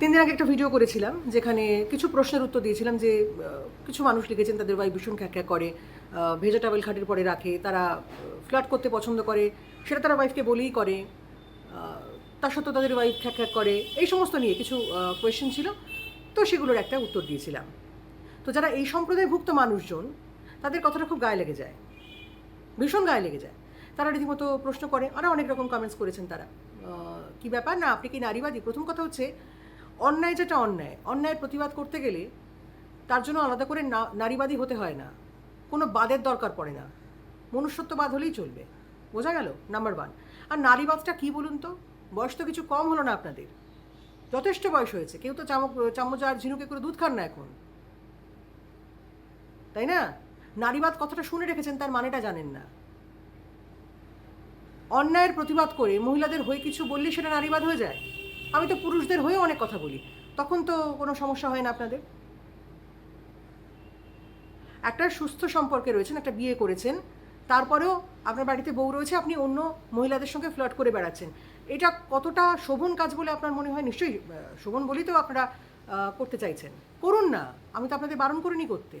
তিন দিন আগে একটা ভিডিও করেছিলাম, যেখানে কিছু প্রশ্নের উত্তর দিয়েছিলাম যে কিছু মানুষ লিখেছেন তাদের ওয়াইফ ভীষণ খ্যাক করে ভেজিটেবল খাটের পরে রাখে, তারা ফ্ল্যাট করতে পছন্দ করে, সেটা তারা ওয়াইফকে বলেই করে তার সত্ত্বেও তাদের ওয়াইফ খ্যাক খ্যাক করে, এই সমস্ত নিয়ে কিছু কোয়েশ্চেন ছিল, তো সেগুলোর একটা উত্তর দিয়েছিলাম। তো যারা এই সম্প্রদায়ভুক্ত মানুষজন, তাদের কথাটা খুব গায়ে লেগে যায়, ভীষণ গায়ে লেগে যায়। তারা রীতিমতো প্রশ্ন করে আরও অনেক রকম কমেন্টস করেছেন তারা। কি ব্যাপার? না, আপনি কি নারীবাদী? প্রথম কথা হচ্ছে অন্যায় যেটা অন্যায়, অন্যায়ের প্রতিবাদ করতে গেলে তার জন্য আলাদা করে নারীবাদী হতে হয় না। কোনো বাদের দরকার পড়ে না। মনুষ্যত্ববাদ হলেই চলবে। বোঝা গেল? নাম্বার ওয়ান আর নারীবাদটা কি বলুন তো? বয়স তো কিছু কম হলো না আপনাদের। যথেষ্ট বয়স হয়েছে। কেউ তো চামচ চামচ আর ঝিনুকে করে দুধ খান না এখন। তাই না? নারীবাদ কথাটা শুনে রেখেছেন, তার মানেটা জানেন না। অন্যায়ের প্রতিবাদ করে মহিলাদের হয়ে কিছু বললে সেটা নারীবাদ হয়ে যায়। আমি তো পুরুষদের হয়েও অনেক কথা বলি। তখন তো কোনো সমস্যা হয় না আপনাদের? একটা সুস্থ সম্পর্কে রয়েছেন, একটা বিয়ে করেছেন, তারপরেও আপনার বাড়িতে বউ রয়েছে, আপনি অন্য মহিলাদের সঙ্গে ফ্লট করে বেড়াচ্ছেন। এটা কতটা শোভন কাজ বলে আপনার মনে হয়? নিশ্চয়ই শোভন বলেই তো আপনারা করতে চাইছেন। করুন না, আমি তো আপনাদের বারণ করিনি করতে।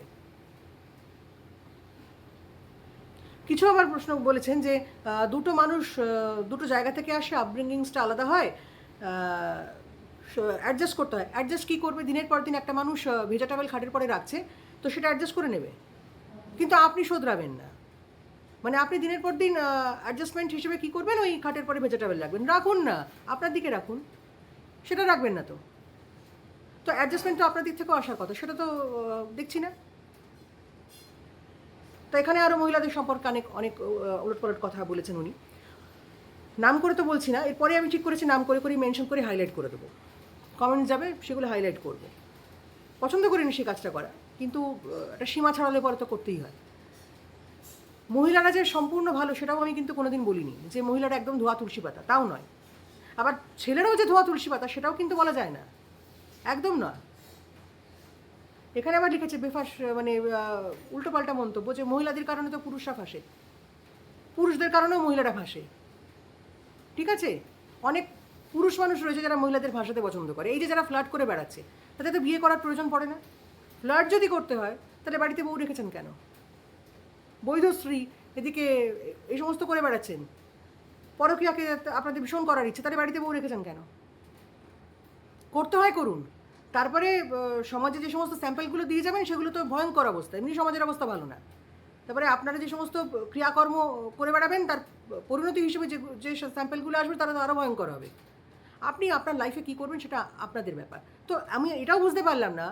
কিছু আবার প্রশ্ন বলেছেন যে দুটো মানুষ দুটো জায়গা থেকে আসে আপব্রিঙ্গিংসটা আলাদা হয় অ্যাডজাস্ট করতে হয়। অ্যাডজাস্ট কী করবে? দিনের পর দিন একটা মানুষ ভেজিটেবল খাটের পরে রাখছে, তো সেটা অ্যাডজাস্ট করে নেবে। কিন্তু আপনি শোধরাবেন না। মানে আপনি দিনের পর দিন অ্যাডজাস্টমেন্ট হিসেবে কী করবেন? ওই খাটের পরে ভেজিটেবল রাখবেন। রাখুন না। আপনার দিকে রাখুন। সেটা রাখবেন না তো। তো অ্যাডজাস্টমেন্ট তো আপনার দিক থেকেও আসার কথা। সেটা তো দেখছি না। তো এখানে আরও মহিলাদের সম্পর্কে অনেক অনেক উলটপালট কথা বলেছেন উনি। নাম করে তো বলছি না, এরপরে আমি ঠিক করেছি নাম করে করে মেনশন করে হাইলাইট করে দেবো। কমেন্ট যাবে, সেগুলো হাইলাইট করব। পছন্দ করিনি সেই কাজটা করা, কিন্তু একটা সীমা ছাড়ালে পরে তো করতেই হয়। মহিলারা যে সম্পূর্ণ ভালো, সেটাও আমি কিন্তু কোনোদিন বলিনি, যে মহিলারা একদম ধোয়া তুলসী পাতা, তাও নয়। আবার ছেলেরাও যে ধোয়া তুলসী পাতা, সেটাও কিন্তু বলা যায় না। একদম না এখানে আবার লিখেছে বেফাস মানে উল্টোপাল্টা মন্তব্য, যে মহিলাদের কারণে তো পুরুষরা ফাঁসে। পুরুষদের কারণেও মহিলারা ফাঁসে। ঠিক আছে? অনেক পুরুষ মানুষ রয়েছে যারা মহিলাদের ভাষাতে পছন্দ করে। এই যে যারা ফ্লার্ট করে বেড়াচ্ছে, তাদের তো বিয়ে করার প্রয়োজন পড়ে না। ফ্লার্ট যদি করতে হয়, তাহলে বাড়িতে বউ রেখেছেন কেন? বৈধ স্ত্রী এদিকে এই সমস্ত করে বেড়াচ্ছেন। পরকীয়াকে আপনাদের ভীষণ করার ইচ্ছে, তাহলে বাড়িতে বউ রেখেছেন কেন? করতে হয় করুন। তারপরে সমাজে যে সমস্ত স্যাম্পেলগুলো দিয়ে যাবেন, সেগুলো তো ভয়ঙ্কর অবস্থা। এমনি সমাজের অবস্থা ভালো না। তারপরে আপনারা যে সমস্ত ক্রিয়াকর্ম করে বেড়াবেন, তার পরিণতি হিসেবে যে যে স্যাম্পেলগুলো আসবে, তারা তো আরও ভয়ঙ্কর হবে। আপনি আপনার লাইফে কী করবেন সেটা আপনাদের ব্যাপার। তো আমি এটাও বুঝতে পারলাম না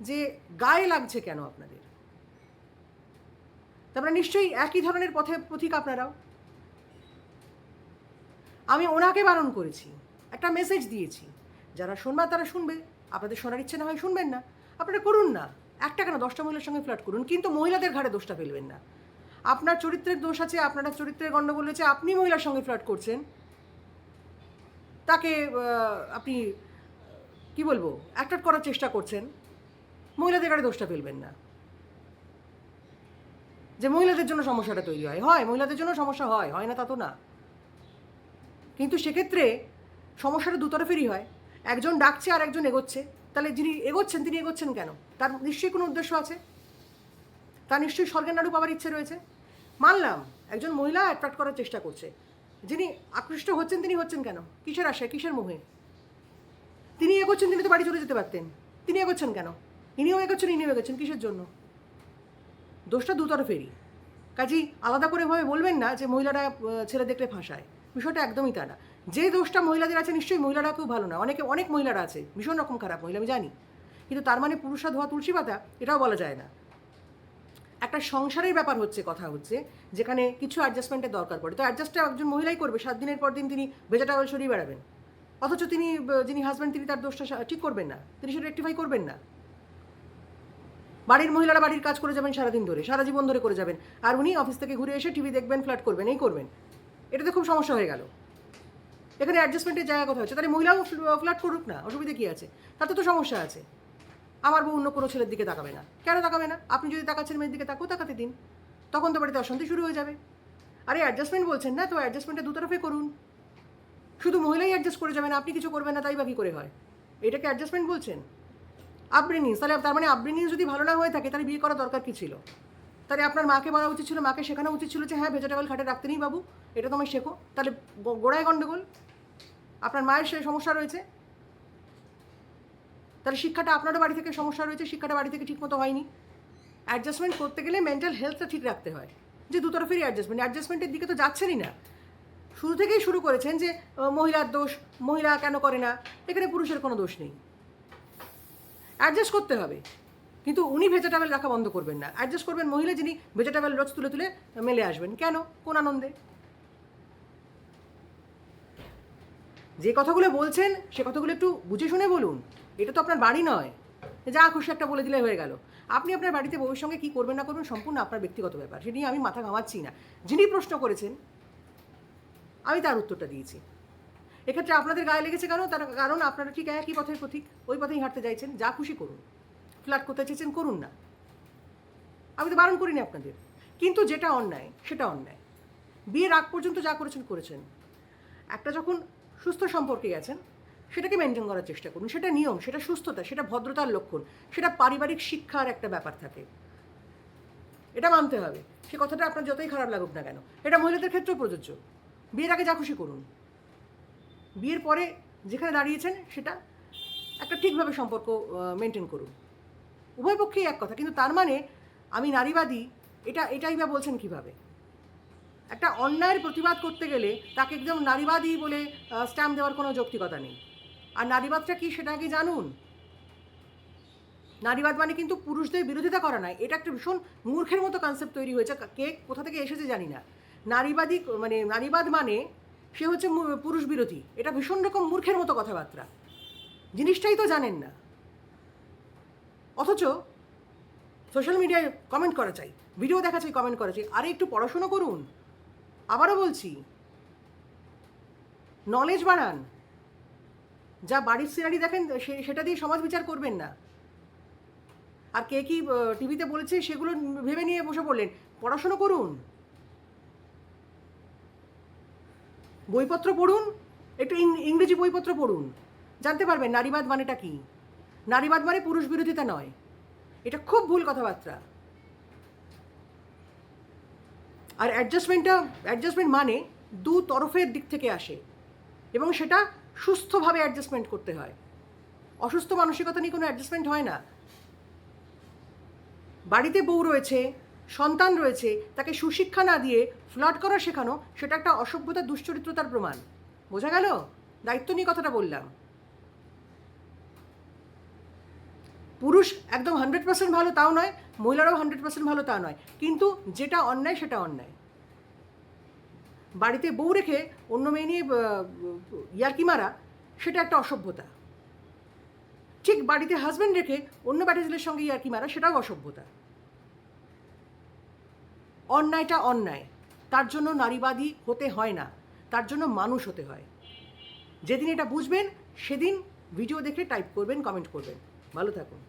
যে গায়ে লাগছে কেন আপনাদের? তারপরে নিশ্চয়ই একই ধরনের পথে পথিক আপনারাও। আমি ওনাকে বারণ করেছি, একটা মেসেজ দিয়েছি। যারা শুনবা, তারা শুনবে। আপনাদের শোনার ইচ্ছে না হয় শুনবেন না। আপনারা করুন না। একটা কেন? দশটা মহিলার সঙ্গে ফ্ল্যাট করুন। কিন্তু মহিলাদের ঘাড়ে দোষটা ফেলবেন না। আপনার চরিত্রের দোষ আছে, আপনারা চরিত্রের গণ্ডগোল আছে আপনি মহিলার সঙ্গে ফ্ল্যাট করছেন। তাকে আপনি, কি বলব অ্যাক্টার করার চেষ্টা করছেন। মহিলাদের ঘাড়ে দোষটা ফেলবেন না। যে মহিলাদের জন্য সমস্যাটা তৈরি হয়। হয়, মহিলাদের জন্য সমস্যা হয় হয় না তা তো না। কিন্তু সেক্ষেত্রে সমস্যাটা দুতরফেরই হয়। একজন ডাকছে আর একজন এগোচ্ছে। তাহলে যিনি এগোচ্ছেন, তিনি এগোচ্ছেন কেন? তার নিশ্চয়ই কোনো উদ্দেশ্য আছে? তার নিশ্চয়ই স্বর্গের নাড়ু পাওয়ার ইচ্ছে রয়েছে? মানলাম, একজন মহিলা অ্যাট্রাক্ট করার চেষ্টা করছে। যিনি আকৃষ্ট হচ্ছেন, তিনি হচ্ছেন কেন? কিসের আশায়, কিসের মোহে? তিনি এগোচ্ছেন, তিনি তো বাড়ি চলে যেতে পারতেন। তিনি এগোচ্ছেন কেন? ইনিও এগোচ্ছেন ইনিও এগোচ্ছেন, কিসের জন্য? দোষটা দুতরফেরই কাজী আলাদা করে ভাবে বলবেন না যে মহিলারা ছেলে দেখলে ফাঁসায়। বিষয়টা একদমই তা না। যে দোষটা মহিলাদের আছে, নিশ্চয়ই মহিলারা কেউ ভালো না। অনেকে, অনেক মহিলারা আছে, ভীষণ রকম খারাপ মহিলা, আমি জানি। কিন্তু তার মানে পুরুষরা ধোয়া তুলসী পাতা, এটাও বলা যায় না। একটা সংসারের ব্যাপার হচ্ছে, কথা হচ্ছে, যেখানে কিছু অ্যাডজাস্টমেন্টের দরকার পড়ে। তো অ্যাডজাস্টটা একজন মহিলাই করবে, সাত দিনের পর দিন তিনি ভেজাটাবল সরিয়ে বেড়াবেন। অথচ তিনি যিনি হাজব্যান্ড তিনি তার দোষটা ঠিক করবেন না। তিনি সেটা রেক্টিফাই করবেন না। বাড়ির মহিলারা বাড়ির কাজ করে যাবেন সারাদিন ধরে, সারা জীবন ধরে করে যাবেন। আর উনি অফিস থেকে ঘুরে এসে টিভি দেখবেন ফ্ল্যাট করবেন, এই করবেন। এটা তো খুব সমস্যা হয়ে গেল। এখানে অ্যাডজাস্টমেন্টের জায়গা কথা হচ্ছে? তাহলে মহিলাও ফ্ল্যাট করুক না, অসুবিধা কী আছে? তাতে তো সমস্যা আছে। আমার বউ অন্য কোনো ছেলের দিকে তাকাবে না। কেন তাকাবে না? আপনি যদি তাকাচ্ছেন মেয়ের দিকে, তাকেও তাকাতে দিন। তখন তো বাড়িতে অশান্তি শুরু হয়ে যাবে। আরে অ্যাডজাস্টমেন্ট বলছেন না তো অ্যাডজাস্টমেন্টটা দুতরফে করুন। শুধু মহিলাই অ্যাডজাস্ট করে যাবেন, আপনি কিছু করবেন না, তাই বা কী করে হয়? এটাকে অ্যাডজাস্টমেন্ট বলছেন? আপব্রিঙ্গিংস তাহলে তার মানে আপব্রিঙ্গিং যদি ভালো না হয়ে থাকে, তাহলে বিয়ে করা দরকার কী ছিল? তাহলে আপনার মাকে বলা উচিত ছিল, মাকে শেখানো উচিত ছিল যে হ্যাঁ ভেজিটেবল খাটে রাখতে নেই বাবু, এটা তোমায় শেখো। তাহলে গোড়ায় গণ্ডগোল আপনার মায়ের সে সমস্যা রয়েছে? তাহলে শিক্ষাটা আপনারও বাড়ি থেকে সমস্যা রয়েছে, শিক্ষাটা বাড়ি থেকে ঠিকমতো হয়নি। অ্যাডজাস্টমেন্ট করতে গেলে মেন্টাল হেলথটা ঠিক রাখতে হয়। যে দুতরফেরই অ্যাডজাস্টমেন্ট অ্যাডজাস্টমেন্টের দিকে তো যাচ্ছেনই না। শুরু থেকেই শুরু করেছেন যে মহিলার দোষ, মহিলা কেন করে না? এখানে পুরুষের কোনো দোষ নেই। অ্যাডজাস্ট করতে হবে। কিন্তু উনি ভেজিটেবল রাখা বন্ধ করবেন না। অ্যাডজাস্ট করবেন মহিলা যিনি ভেজিটেবল রোজ তুলে তুলে মেলে আসবেন। কেন? কোন আনন্দে। যে কথাগুলো বলছেন, সে কথাগুলো একটু বুঝে শুনে বলুন। এটা তো আপনার বাড়ি নয়। যা খুশি একটা বলে দিলে হয়ে গেল। আপনি আপনার বাড়িতে বউয়ের সঙ্গে কী করবেন না করবেন সম্পূর্ণ আপনার ব্যক্তিগত ব্যাপার। সে নিয়ে আমি মাথা ঘামাচ্ছি না। যিনি প্রশ্ন করেছেন, আমি তার উত্তরটা দিয়েছি। এক্ষেত্রে আপনাদের গায়ে লেগেছে কেন? তার কারণ আপনারা ঠিক একই পথের পথিক ওই পথেই হাঁটতে চাইছেন। যা খুশি করুন। ফ্ল্যাট করতে চেয়েছেন করুন না। আমি তো বারণ করিনি আপনাদের। কিন্তু যেটা অন্যায়, সেটা অন্যায়। বিয়ের আগ পর্যন্ত যা করেছেন করেছেন। একটা যখন সুস্থ সম্পর্কে গেছেন সেটাকে মেনটেন করার চেষ্টা করুন। সেটা নিয়ম, সেটা সুস্থতা, সেটা ভদ্রতার লক্ষণ, সেটা পারিবারিক শিক্ষার একটা ব্যাপার থাকে। এটা মানতে হবে। সে কথাটা আপনার যতই খারাপ লাগুক না কেন। এটা মহিলাদের ক্ষেত্রেও প্রযোজ্য। বিয়ের আগে যা খুশি করুন। বিয়ের পরে যেখানে দাঁড়িয়েছেন, সেটা একটা ঠিকভাবে সম্পর্ক মেনটেন করুন। উভয় পক্ষেই এক কথা। কিন্তু তার মানে আমি নারীবাদী, এটা, এটাই বা বলছেন কীভাবে? একটা অন্যায়ের প্রতিবাদ করতে গেলে তাকে একদম নারীবাদী বলে স্ট্যাম্প দেওয়ার কোনো যৌক্তিকতা নেই। আর নারীবাদটা কি সেটা আগে জানুন। নারীবাদ মানে কিন্তু পুরুষদের বিরোধিতা করা নয়। এটা একটা ভীষণ মূর্খের মতো কনসেপ্ট তৈরি হয়েছে। কে কোথা থেকে এসেছে জানি না। নারীবাদী মানে নারীবাদ মানে সে হচ্ছে পুরুষ বিরোধী। এটা ভীষণ রকম মূর্খের মতো কথাবার্তা। জিনিসটাই তো জানেন না। অথচ সোশ্যাল মিডিয়ায় কমেন্ট করা চাই। ভিডিও দেখা চাই কমেন্ট করা চাই। আরে একটু পড়াশুনো করুন। আবারও বলছি নলেজ বাড়ান। যা বাড়ির সিনারি দেখেন সেটা দিয়ে সমাজ বিচার করবেন না। আর কে কি টিভিতে বলেছে, সেগুলো ভেবে নিয়ে বসে পড়লেন। পড়াশুনো করুন। বইপত্র পড়ুন। একটু ইংরেজি বইপত্র পড়ুন। জানতে পারবেন, নারীবাদ মানেটা কি? নারীবাদ মানে পুরুষ বিরোধিতা নয়। এটা খুব ভুল কথাবার্তা। আর অ্যাডজাস্টমেন্টটা অ্যাডজাস্টমেন্ট মানে দু তরফের দিক থেকে আসে এবং সেটা সুস্থভাবে অ্যাডজাস্টমেন্ট করতে হয়। অসুস্থ মানসিকতা নিয়ে কোনো অ্যাডজাস্টমেন্ট হয় না। বাড়িতে বউ রয়েছে, সন্তান রয়েছে, তাকে সুশিক্ষা না দিয়ে ফ্লট করা শেখানো, সেটা একটা অসভ্যতার দুশ্চরিত্রতার প্রমাণ। বোঝা গেল? দায়িত্ব নিয়ে কথাটা বললাম। পুরুষ একদম হান্ড্রেড পার্সেন্ট ভালো তাও নয়, মহিলারাও হান্ড্রেড পার্সেন্ট ভালো তা নয়। কিন্তু যেটা অন্যায়, সেটা অন্যায়। বাড়িতে বউ রেখে অন্য মেয়ে নিয়ে ইয়ার্কি মারা, সেটা একটা অসভ্যতা। ঠিক বাড়িতে হাজব্যান্ড রেখে অন্য ব্যাটাজেলের সঙ্গে ইয়ার্কি মারা, সেটাও অসভ্যতা। অন্যায়টা অন্যায়। তার জন্য নারীবাদী হতে হয় না। তার জন্য মানুষ হতে হয়। যেদিন এটা বুঝবেন, সেদিন ভিডিও দেখে টাইপ করবেন কমেন্ট করবেন। ভালো থাকুন।